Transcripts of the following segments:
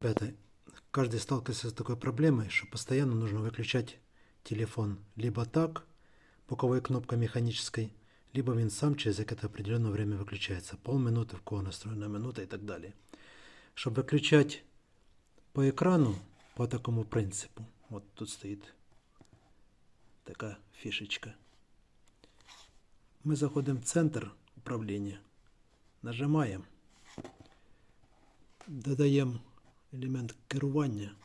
Ребята, каждый сталкивается с такой проблемой, что постоянно нужно выключать телефон либо так, боковой кнопкой механической, либо він сам через какое-то определенное время выключается. Полминуты, в кого настроена минута и так далее. Чтобы выключать по экрану по такому принципу, вот тут стоит такая фишечка. Мы заходим в центр управления, нажимаем, додаємо елемент керування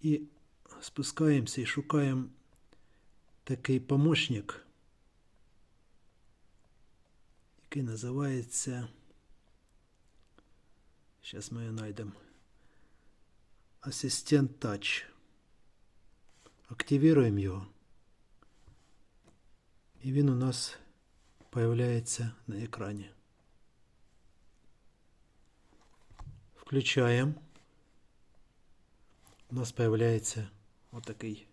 і спускаємося і шукаємо такий помощник, який називається. Зараз ми його знайдемо. Асистент Touch. Активіруємо його. І він у нас появляється на екрані. Включаем. У нас появляется вот такой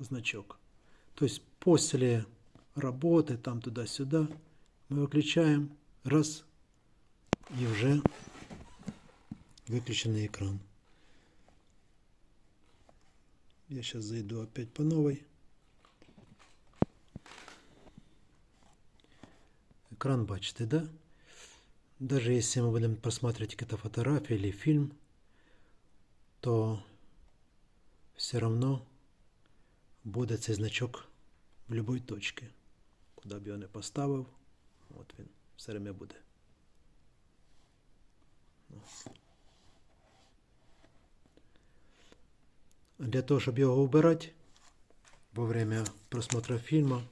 значок. То есть после работы, там туда-сюда, мы выключаем, раз, и уже выключенный экран. Я сейчас зайду опять по новой. Экран бачите, да? Даже если мы будем просматривать какие-то фотографии или фильм, то все равно буде цей значок в будь-якій точці. Куди б його не поставив, от він все время буде. Для того, щоб його убирати во время просмотра фільму,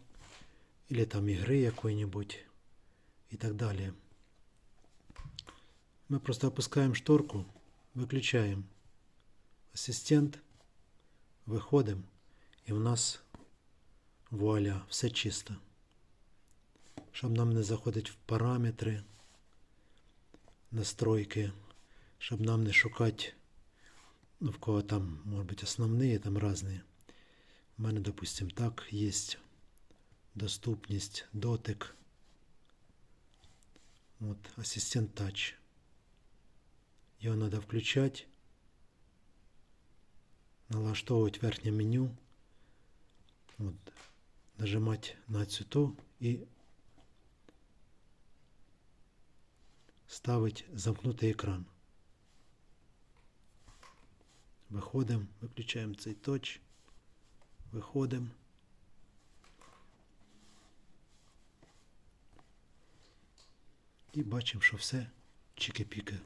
или там ігри якої-небудь і так далі. Мы просто опускаем шторку, выключаем ассистент, выходим, и у нас вуаля, все чисто. Щоб нам не заходити в параметри, настройки, щоб нам не шукати, ну, в кого там, може бути, основні, там різні. У мене, допустим, так є доступність, дотик. Вот, ассистент Touch. Його надо включать, налаштовывать верхнее меню, вот, нажимать на цвету и ставить замкнутый экран. Виходимо, виключаємо цей точ, виходимо. І бачимо, що все чики-піки.